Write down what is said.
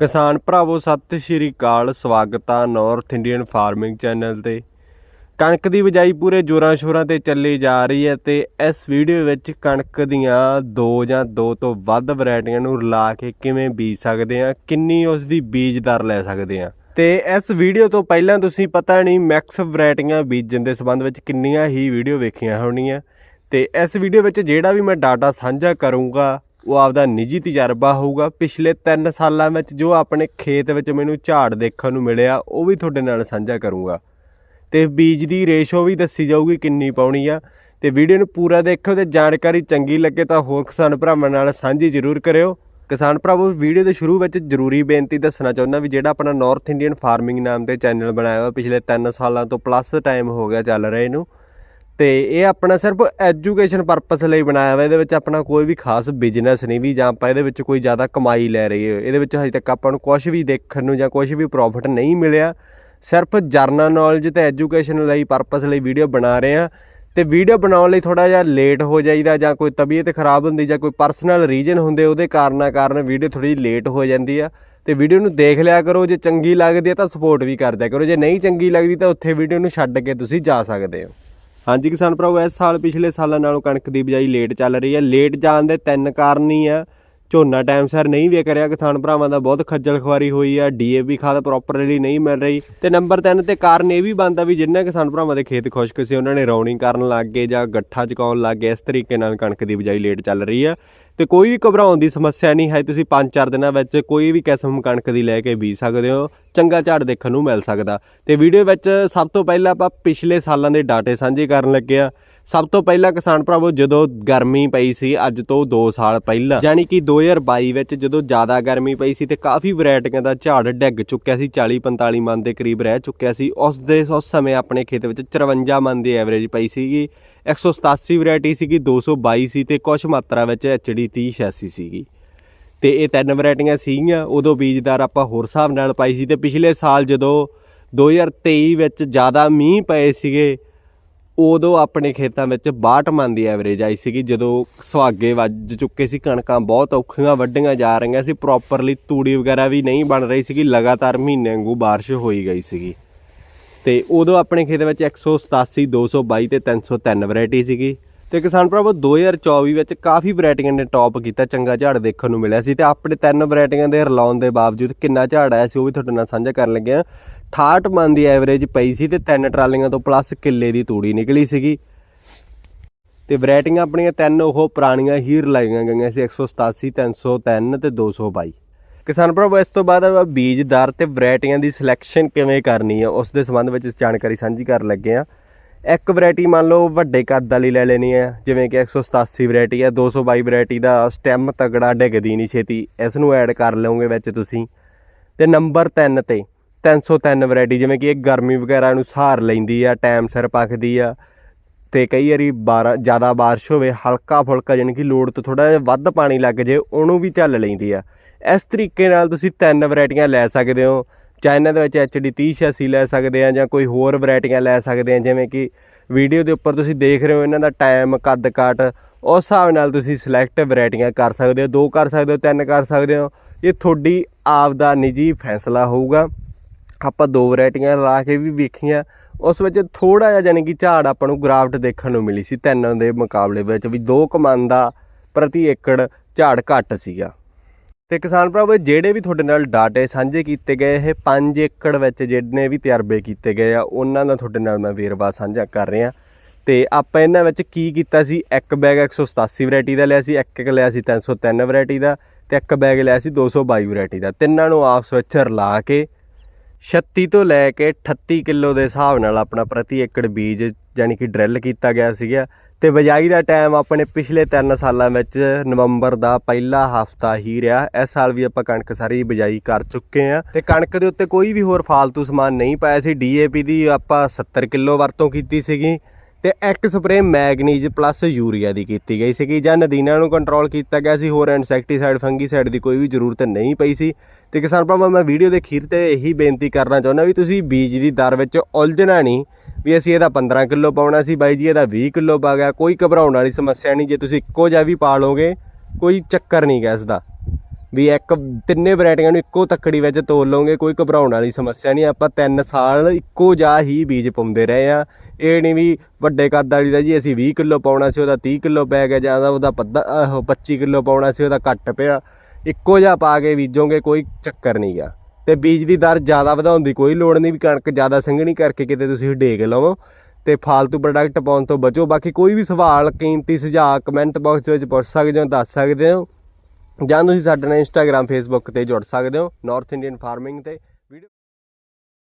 ਕਿਸਾਨ ਭਰਾਵੋ, ਸਤਿ ਸ਼੍ਰੀ ਅਕਾਲ। ਸਵਾਗਤ ਆ ਨਾਰਥ ਇੰਡੀਅਨ ਫਾਰਮਿੰਗ ਚੈਨਲ ਤੇ। ਕਣਕ ਦੀ ਬਿਜਾਈ ਪੂਰੇ ਜੋਰਾਂ ਸ਼ੋਰਾਂ ਤੇ ਚੱਲੀ ਜਾ ਰਹੀ ਹੈ ਤੇ ਇਸ ਵੀਡੀਓ ਵਿੱਚ ਕਣਕ ਦੀਆਂ ਦੋ ਜਾਂ ਦੋ ਤੋਂ ਵੱਧ ਵੈਰਾਈਟੀਆਂ ਨੂੰ ਰਲਾ ਕੇ ਕਿਵੇਂ ਬੀਜ ਸਕਦੇ ਆ ਕਿੰਨੀ ਉਸ ਦੀ ਬੀਜ ਦਰ ਲੈ ਸਕਦੇ ਆ ਤੇ ਇਸ ਵੀਡੀਓ ਤੋਂ ਪਹਿਲਾਂ ਤੁਸੀਂ ਪਤਾ ਨਹੀਂ ਮੈਕਸ ਵੈਰਾਈਟੀਆਂ ਬੀਜਣ ਦੇ ਸੰਬੰਧ ਵਿੱਚ ਕਿੰਨੀਆਂ ਹੀ ਵੀਡੀਓ ਵੇਖੀਆਂ ਹੋਣੀਆਂ। ਤੇ ਇਸ ਵੀਡੀਓ ਵਿੱਚ ਜਿਹੜਾ ਵੀ ਮੈਂ ਡਾਟਾ ਸਾਂਝਾ ਕਰੂੰਗਾ ਉਹ ਆਪਦਾ ਨਿੱਜੀ ਤਜਰਬਾ ਹੋਊਗਾ। ਪਿਛਲੇ 3 ਸਾਲਾਂ ਵਿੱਚ ਜੋ ਆਪਣੇ ਖੇਤ ਵਿੱਚ ਮੈਨੂੰ ਝਾੜ ਦੇਖਣ ਨੂੰ ਮਿਲਿਆ, ਉਹ ਵੀ ਤੁਹਾਡੇ ਨਾਲ ਸਾਂਝਾ ਕਰੂੰਗਾ। ਤੇ ਬੀਜ ਦੀ ਰੇਸ਼ੋ ਵੀ ਦੱਸੀ ਜਾਊਗੀ ਕਿੰਨੀ ਪਾਉਣੀ ਆ। ਤੇ ਵੀਡੀਓ ਨੂੰ ਪੂਰਾ ਦੇਖਿਓ ਤੇ ਜਾਣਕਾਰੀ ਚੰਗੀ ਲੱਗੇ ਤਾਂ ਹੋਰ ਕਿਸਾਨ ਭਰਾਵਾਂ ਨਾਲ ਸਾਂਝੀ ਜ਼ਰੂਰ ਕਰਿਓ। ਕਿਸਾਨ ਭਰਾਵੋ, ਵੀਡੀਓ ਦੇ ਸ਼ੁਰੂ ਵਿੱਚ ਜ਼ਰੂਰੀ ਬੇਨਤੀ ਦੱਸਣਾ ਚਾਹੁੰਦਾ ਵੀ ਜਿਹੜਾ ਆਪਣਾ ਨਾਰਥ ਇੰਡੀਅਨ ਫਾਰਮਿੰਗ ਨਾਮ ਤੇ ਚੈਨਲ ਬਣਾਇਆ ਹੋਇਆ ਪਿਛਲੇ 3 ਸਾਲਾਂ ਤੋਂ ਪਲੱਸ ਟਾਈਮ ਹੋ ਗਿਆ ਚੱਲ ਰਹੇ ਨੂੰ ਤੇ ਇਹ ਆਪਣਾ ਸਿਰਫ ਐਜੂਕੇਸ਼ਨ ਪਰਪਸ ਲਈ ਬਣਾਇਆ ਹੋਇਆ ਇਹਦੇ ਵਿੱਚ ਆਪਣਾ ਕੋਈ ਵੀ ਖਾਸ ਬਿਜ਼ਨਸ ਨਹੀਂ ਵੀ ਜਾਂ ਆਪਾਂ ਇਹਦੇ ਵਿੱਚ ਕੋਈ ਜ਼ਿਆਦਾ ਕਮਾਈ ਲੈ ਰਹੀ ਹੈ ਇਹਦੇ ਵਿੱਚ ਹਜੇ ਤੱਕ ਆਪਾਂ ਨੂੰ ਕੁਝ ਵੀ ਦੇਖਣ ਨੂੰ ਜਾਂ ਕੁਝ ਵੀ ਪ੍ਰੋਫਿਟ ਨਹੀਂ ਮਿਲਿਆ। ਸਿਰਫ ਜਰਨਲ ਨੌਲੇਜ ਤੇ ਐਜੂਕੇਸ਼ਨ ਲਈ ਪਰਪਸ ਲਈ ਵੀਡੀਓ ਬਣਾ ਰਹੇ ਆ ਤੇ ਵੀਡੀਓ ਬਣਾਉਣ ਲਈ ਥੋੜਾ ਜਿਹਾ ਲੇਟ ਹੋ ਜਾਈਦਾ ਜਾਂ ਕੋਈ ਤਬੀਅਤ ਖਰਾਬ ਹੁੰਦੀ ਜਾਂ ਕੋਈ ਪਰਸਨਲ ਰੀਜਨ ਹੁੰਦੇ, ਉਹਦੇ ਕਾਰਨਾਂ ਕਾਰਨ ਵੀਡੀਓ ਥੋੜੀ ਲੇਟ ਹੋ ਜਾਂਦੀ ਆ। ਤੇ ਵੀਡੀਓ ਨੂੰ ਦੇਖ ਲਿਆ ਕਰੋ, ਜੇ ਚੰਗੀ ਲੱਗਦੀ ਹੈ ਤਾਂ ਸਪੋਰਟ ਵੀ ਕਰਦਿਆ ਕਰੋ। ਜੇ ਨਹੀਂ ਚੰਗੀ ਲੱਗਦੀ ਤਾਂ ਉੱਥੇ ਵੀਡੀਓ ਨੂੰ ਛੱਡ ਕੇ ਤੁਸੀਂ ਜਾ ਸਕਦੇ ਹੋ। ਹਾਂਜੀ ਕਿਸਾਨ ਭਰਾਵੋ ਇਸ ਸਾਲ ਪਿਛਲੇ ਸਾਲਾਂ ਨਾਲੋਂ ਕਣਕ ਦੀ ਬਿਜਾਈ ਲੇਟ ਚੱਲ ਰਹੀ ਹੈ। ਲੇਟ ਜਾਣ ਦੇ ਤਿੰਨ ਕਾਰਨ ਹੀ ਆ। ਝੋਨਾ ਟਾਈਮ ਸਿਰ ਨਹੀਂ ਵੇਚ ਰਿਹਾ, ਕਿਸਾਨ ਭਰਾਵਾਂ ਦਾ ਬਹੁਤ ਖੱਜਲ ਖਵਾਰੀ ਹੋਈ ਆ ਡੀਏਪੀ ਖਾਦ ਪ੍ਰੋਪਰਲੀ ਨਹੀਂ ਮਿਲ ਰਹੀ ਤੇ ਨੰਬਰ 3 ਤੇ ਕਾਰਨ ਇਹ ਵੀ ਬਣਦਾ ਵੀ ਜਿੰਨੇ ਕਿਸਾਨ ਭਰਾਵਾਂ ਦੇ ਖੇਤ ਖੁਸ਼ਕ ਸੀ ਉਹਨਾਂ ਨੇ ਰੌਣੀ ਕਰਨ ਲੱਗ ਗਏ ਜਾਂ ਗੱਠਾ ਚਕਾਉਣ ਲੱਗ ਗਏ, ਇਸ ਤਰੀਕੇ ਨਾਲ ਕਣਕ ਦੀ ਬਿਜਾਈ ਲੇਟ ਚੱਲ ਰਹੀ ਆ ਤੇ ਕੋਈ ਵੀ ਘਬਰਾਉਣ ਦੀ ਸਮੱਸਿਆ ਨਹੀਂ ਹੈ ਤੁਸੀਂ 5-4 ਦਿਨਾਂ ਵਿੱਚ ਕੋਈ ਵੀ ਕਿਸਮ ਕਣਕ ਦੀ ਲੈ ਕੇ ਬੀਜ ਸਕਦੇ ਹੋ, ਚੰਗਾ ਝਾੜ ਦੇਖਣ ਨੂੰ ਮਿਲ ਸਕਦਾ ਤੇ ਵੀਡੀਓ ਵਿੱਚ ਸਭ ਤੋਂ ਪਹਿਲਾਂ ਆਪਾਂ ਪਿਛਲੇ ਸਾਲਾਂ ਦੇ ਡਾਟੇ ਸਾਂਝੇ ਕਰਨ ਲੱਗੇ ਆ। ਸਭ ਤੋਂ ਪਹਿਲਾਂ ਕਿਸਾਨ ਭਰਾਵੋ, ਜਦੋਂ ਗਰਮੀ ਪਈ ਸੀ, ਅੱਜ ਤੋਂ 2 ਸਾਲ ਪਹਿਲਾਂ, ਯਾਨੀ ਕਿ 2022 ਵਿੱਚ ਜਦੋਂ ਜ਼ਿਆਦਾ ਗਰਮੀ ਪਈ ਸੀ ਤੇ ਕਾਫੀ ਵੈਰਾਈਟੀਆਂ ਦਾ ਝਾੜ ਡਿੱਗ ਚੁੱਕਿਆ ਸੀ 40 45 ਮਨ ਦੇ ਕਰੀਬ ਰਹਿ ਚੁੱਕਿਆ ਸੀ, ਉਸ ਦੇ, ਉਸ ਸਮੇਂ ਆਪਣੇ ਖੇਤ ਵਿੱਚ 53 ਮਨ ਦੀ ਐਵਰੇਜ ਪਈ ਸੀਗੀ 187 ਵੈਰਾਈਟੀ ਸੀਗੀ 222 ਸੀ ਤੇ ਕੁਝ ਮਾਤਰਾ ਵਿੱਚ ਐਚਡੀ 3086 ਸੀਗੀ। ਤੇ ਇਹ ਤਿੰਨ ਵੈਰਾਈਟੀਆਂ ਸੀਗੀਆਂ, ਉਦੋਂ ਬੀਜਦਾਰ ਆਪਾਂ ਹੋਰ ਹਿਸਾਬ ਨਾਲ ਪਾਈ ਸੀ ਤੇ ਪਿਛਲੇ ਸਾਲ ਜਦੋਂ 2023 ਵਿੱਚ ਜ਼ਿਆਦਾ ਮੀਂਹ ਪਏ ਸੀਗੇ ਉਦੋਂ ਆਪਣੇ ਖੇਤਾਂ ਵਿੱਚ 62 ਮਨ ਦੀ ਐਵਰੇਜ ਆਈ ਸੀਗੀ, ਜਦੋਂ ਸੁਹਾਗੇ ਵੱਜ ਚੁੱਕੇ ਸੀ, ਕਣਕਾਂ ਬਹੁਤ ਔਖੀਆਂ ਵੱਢੀਆਂ ਜਾ ਰਹੀਆਂ ਸੀ ਪ੍ਰੋਪਰਲੀ ਤੂੜੀ ਵਗੈਰਾ ਵੀ ਨਹੀਂ ਬਣ ਰਹੀ ਸੀਗੀ, ਲਗਾਤਾਰ ਮਹੀਨੇ ਵਾਂਗੂ ਬਾਰਿਸ਼ ਹੋਈ ਗਈ ਸੀਗੀ। ਤੇ ਉਦੋਂ ਆਪਣੇ ਖੇਤ ਵਿੱਚ 187 222 ਤੇ 303 ਵੈਰਾਈਟੀ ਸੀਗੀ। ਤੇ ਕਿਸਾਨ ਭਰਾਵੋ 2024 ਵਿੱਚ ਕਾਫੀ ਵੈਰਾਈਟੀਆਂ ਨੇ ਟੌਪ ਕੀਤਾ, ਚੰਗਾ ਝਾੜ ਦੇਖਣ ਨੂੰ ਮਿਲਿਆ ਸੀ ਤੇ ਆਪਣੇ ਤਿੰਨ ਵੈਰਾਈਟੀਆਂ ਦੇ ਰਲਾਉਣ ਦੇ ਬਾਵਜੂਦ ਕਿੰਨਾ ਝਾੜ ਆਇਆ ਸੀ ਉਹ ਵੀ ਤੁਹਾਡੇ ਨਾਲ ਸਾਂਝਾ ਕਰਨ ਲੱਗੇ ਆ 68 ਮਨ ਦੀ ਐਵਰੇਜ ਪਈ ਸੀ ਤੇ ਤਿੰਨ ਟਰਾਲੀਆਂ ਤੋਂ ਪਲੱਸ ਕਿੱਲੇ ਦੀ ਤੂੜੀ ਨਿਕਲੀ ਸੀਗੀ। ਤੇ ਵੈਰਾਈਟੀਆਂ ਆਪਣੀਆਂ ਤਿੰਨ, ਉਹ ਪੁਰਾਣੀਆਂ ਹੀ ਰਲਾਈਆਂ ਗਈਆਂ ਸੀ 187 303 ਤੇ 222 ਕਿਸਾਨ ਭਰਾਵੋ, ਇਸ ਤੋਂ ਬਾਅਦ ਆਪਾਂ ਬੀਜ ਦਰ ਤੇ ਵੈਰਾਈਟੀਆਂ ਦੀ ਸਿਲੈਕਸ਼ਨ ਕਿਵੇਂ ਕਰਨੀ ਆ, ਉਸ ਦੇ ਸੰਬੰਧ ਵਿੱਚ ਜਾਣਕਾਰੀ ਸਾਂਝੀ ਕਰਨ ਲੱਗੇ ਆ ਇੱਕ ਵੈਰਾਈਟੀ ਮੰਨ ਲਓ ਵੱਡੇ ਕੱਦ ਵਾਲੀ ਲੈ ਲੈਣੀ ਹੈ ਜਿਵੇਂ ਕਿ 187 ਵੈਰਾਈਟੀ ਆ 222 ਵੈਰਾਈਟੀ ਦਾ ਸਟੈਮ ਤਗੜਾ ਡਿੱਗਦੀ ਨਹੀਂ ਛੇਤੀ ਇਸ ਨੂੰ ਐਡ ਕਰ ਲਓਗੇ ਵਿੱਚ ਤੁਸੀਂ। ਤੇ ਨੰਬਰ 3 ਤੇ 303 ਵੈਰਾਈਟੀ ਜਿਵੇਂ ਕਿ ਇਹ ਗਰਮੀ ਵਗੈਰਾ ਨੂੰ ਸਹਾਰ ਲੈਂਦੀ ਆ ਟਾਈਮ ਸਿਰ ਪੱਕਦੀ ਆ। ਤੇ ਕਈ ਵਾਰੀ ਬਾਰਾ, ਜ਼ਿਆਦਾ ਬਾਰਿਸ਼ ਹੋਵੇ, ਹਲਕਾ ਫੁਲਕਾ ਯਾਨੀ ਕਿ ਲੋੜ ਤੋਂ ਥੋੜਾ ਜਿਹਾ ਵੱਧ ਪਾਣੀ ਲੱਗ ਜੇ, ਉਹਨੂੰ ਵੀ ਝੱਲ ਲੈਂਦੀ ਆ। ਇਸ ਤਰੀਕੇ ਨਾਲ ਤੁਸੀਂ ਤਿੰਨ ਵੈਰਾਈਟੀਆਂ ਲੈ ਸਕਦੇ ਹੋ। ਚਾਹੇ ਇਹਨਾਂ ਦੇ ਵਿੱਚ HD 3086 ਲੈ ਸਕਦੇ ਆ ਜਾਂ ਕੋਈ ਹੋਰ ਵੈਰਾਈਟੀਆਂ ਲੈ ਸਕਦੇ ਆ, ਜਿਵੇਂ ਕਿ ਵੀਡੀਓ ਦੇ ਉੱਪਰ ਤੁਸੀਂ ਦੇਖ ਰਹੇ ਹੋ ਇਹਨਾਂ ਦਾ ਟਾਈਮ ਕੱਦ ਕਾਟ। ਉਸ ਹਿਸਾਬ ਨਾਲ ਤੁਸੀਂ ਸਿਲੈਕਟ ਵੈਰਾਈਟੀਆਂ ਕਰ ਸਕਦੇ ਹੋ, ਦੋ ਕਰ ਸਕਦੇ ਹੋ, ਤਿੰਨ ਕਰ ਸਕਦੇ ਹੋ। ਇਹ ਤੁਹਾਡੀ ਆਪ ਦਾ ਨਿੱਜੀ ਫੈਸਲਾ ਹੋਊਗਾ। ਆਪਾਂ ਦੋ ਵੈਰਾਈਟੀਆਂ ਲਾ ਕੇ ਵੀ ਵੇਖੀਆਂ। ਉਸ ਵਿੱਚ ਥੋੜਾ ਜਿਹਾ ਜਾਨੀ ਕਿ ਝਾੜ ਆਪਾਂ ਨੂੰ ਗ੍ਰਾਫਟ ਦੇਖਣ ਨੂੰ ਮਿਲੀ ਸੀ ਤਿੰਨ ਦੇ ਮੁਕਾਬਲੇ ਵਿੱਚ ਵੀ ਦੋ ਕਮਾਨ ਦਾ ਪ੍ਰਤੀ ਏਕੜ ਝਾੜ ਘੱਟ ਸੀਗਾ। ਤੇ ਕਿਸਾਨ ਭਰਾਵੋ, ਜਿਹੜੇ ਵੀ ਤੁਹਾਡੇ ਨਾਲ ਡਾਟੇ ਸਾਂਝੇ ਕੀਤੇ ਗਏ, ਇਹ 5 ਏਕੜ ਵਿੱਚ ਜਿੰਨੇ ਵੀ ਤਜਰਬੇ ਕੀਤੇ ਗਏ ਆ, ਉਹਨਾਂ ਦਾ ਤੁਹਾਡੇ ਨਾਲ ਮੈਂ ਵੇਰਵਾ ਸਾਂਝਾ ਕਰ ਰਿਹਾ। ਤੇ ਆਪਾਂ ਇਹਨਾਂ ਵਿੱਚ ਕੀ ਕੀਤਾ ਸੀ? ਇੱਕ ਬੈਗ 187 ਵੈਰਾਈਟੀ ਦਾ ਲਿਆ ਸੀ, ਇੱਕ ਇੱਕ ਲਿਆ ਸੀ 303 ਵੈਰਾਈਟੀ ਦਾ, ਤੇ ਇੱਕ ਬੈਗ ਲਿਆ ਸੀ 222 ਵੈਰਾਈਟੀ ਦਾ। ਤਿੰਨਾਂ ਨੂੰ ਆਪਸ ਵਿੱਚ ਰਲਾ ਕੇ 36 ਤੋਂ ਲੈ ਕੇ 38 ਕਿਲੋ ਦੇ ਹਿਸਾਬ ਨਾਲ ਆਪਣਾ ਪ੍ਰਤੀ ਏਕੜ ਬੀਜ ਯਾਨੀ ਕਿ ਡਰਿਲ ਕੀਤਾ ਗਿਆ ਸੀਗਾ। ਤੇ ਬਿਜਾਈ ਦਾ ਟਾਈਮ ਆਪਣੇ ਪਿਛਲੇ 3 ਸਾਲਾਂ ਵਿੱਚ ਨਵੰਬਰ ਦਾ ਪਹਿਲਾ ਹਫਤਾ ਹੀ ਰਿਹਾ। ਇਸ ਸਾਲ ਵੀ ਆਪਾਂ ਕਣਕ ਸਾਰੀ ਬਿਜਾਈ ਕਰ ਚੁੱਕੇ ਆ ਤੇ ਕਣਕ ਦੇ ਉੱਤੇ ਕੋਈ ਵੀ ਹੋਰ ਫਾਲਤੂ ਸਮਾਨ ਨਹੀਂ ਪਾਇਆ ਸੀ। ਡੀਏਪੀ ਦੀ ਆਪਾਂ 70 ਕਿਲੋ ਵਰਤੋਂ ਕੀਤੀ ਸੀਗੀ। ਤੇ ਇੱਕ ਸਪਰੇ ਮੈਗਨੀਜ਼ ਪਲੱਸ ਯੂਰੀਆ ਦੀ ਕੀਤੀ ਗਈ ਸੀਗੀ। ਜਾਂ ਨਦੀਨਾਂ ਨੂੰ ਕੰਟਰੋਲ ਕੀਤਾ ਗਿਆ ਸੀ। ਹੋਰ ਇਨਸੈਕਟੀਸਾਈਡ, ਫੰਗੀਸਾਈਡ ਦੀ ਕੋਈ ਵੀ ਜ਼ਰੂਰਤ ਨਹੀਂ ਪਈ ਸੀ। ਤੇ ਕਿਸਾਨ ਭਰਾਵਾਂ, ਮੈਂ ਵੀਡੀਓ ਦੇ ਅਖੀਰ ਤੇ ਇਹੀ ਬੇਨਤੀ ਕਰਨਾ ਚਾਹੁੰਦਾ ਵੀ ਤੁਸੀਂ ਬੀਜ ਦੀ ਦਰ ਵਿੱਚ ਉਲਝਣਾ ਨਹੀਂ, ਵੀ ਅਸੀਂ ਇਹਦਾ 15 ਕਿਲੋ ਪਾਉਣਾ ਸੀ, ਬਾਈ ਜੀ ਇਹਦਾ 20 ਕਿਲੋ ਪਾ ਗਿਆ, ਕੋਈ ਘਬਰਾਉਣ ਵਾਲੀ ਸਮੱਸਿਆ ਨਹੀਂ, ਜੇ ਤੁਸੀਂ ਇੱਕੋ ਜਿਹਾ ਵੀ ਪਾ ਲਓਗੇ, ਕੋਈ ਚੱਕਰ ਨਹੀਂ ਗਾ ਇਸ ਦਾ। ਵੀ ਇੱਕ, ਤਿੰਨੇ ਵੈਰਾਈਟੀਆਂ ਨੂੰ ਇੱਕੋ ਤੱਕੜੀ ਵਿੱਚ ਤੋਲ ਲਓਗੇ, ਕੋਈ ਘਬਰਾਉਣ ਵਾਲੀ ਸਮੱਸਿਆ ਨਹੀਂ, ਆਪਾਂ 3 ਸਾਲ ਇੱਕੋ ਜਿਹਾ ਹੀ ਬੀਜ ਪਾਉਂਦੇ ਰਹੇ ਆ ਇਹ ਨਹੀਂ ਵੀ ਵੱਡੇ ਕੱਦ ਵਾਲੀ ਦਾ ਜੀ, ਅਸੀਂ 20 ਕਿਲੋ ਪਾਉਣਾ ਸੀ, ਉਹਦਾ 30 ਕਿਲੋ ਪੈ ਗਿਆ, ਜਾਂ ਉਹਦਾ ਪੱਧਾ ਆਹੋ 25 ਕਿਲੋ ਪਾਉਣਾ ਸੀ, ਉਹਦਾ ਘੱਟ ਪਿਆ। ਇੱਕੋ ਜਿਹਾ ਪਾ ਕੇ ਬੀਜੋਗੇ, ਕੋਈ ਚੱਕਰ ਨਹੀਂ ਆ ਤੇ ਬੀਜ ਦੀ ਦਰ ਜ਼ਿਆਦਾ ਵਧਾਉਣ ਦੀ ਕੋਈ ਲੋੜ ਨਹੀਂ, ਵੀ ਕਣਕ ਜ਼ਿਆਦਾ ਸੰਘਣੀ ਕਰਕੇ ਕਿਤੇ ਤੁਸੀਂ ਡੇਗ ਲਵੋ ਤੇ ਫਾਲਤੂ ਪ੍ਰੋਡਕਟ ਪਾਉਣ ਤੋਂ ਬਚੋ। ਬਾਕੀ ਕੋਈ ਵੀ ਸਵਾਲ, ਕੀਮਤੀ ਸੁਝਾਅ ਕਮੈਂਟ ਬਾਕਸ ਵਿੱਚ ਪੁੱਛ ਸਕਦੇ ਹੋ, ਦੱਸ ਸਕਦੇ ਹੋ ਜਾਂ ਤੁਸੀਂ ਸਾਡੇ ਨਾਲ ਇੰਸਟਾਗ੍ਰam ਫੇਸਬੁੱਕ ਤੇ ਜੁੜ ਸਕਦੇ ਹੋ। ਨਾਰਥ ਇੰਡੀਅਨ ਫਾਰਮਿੰਗ ਤੇ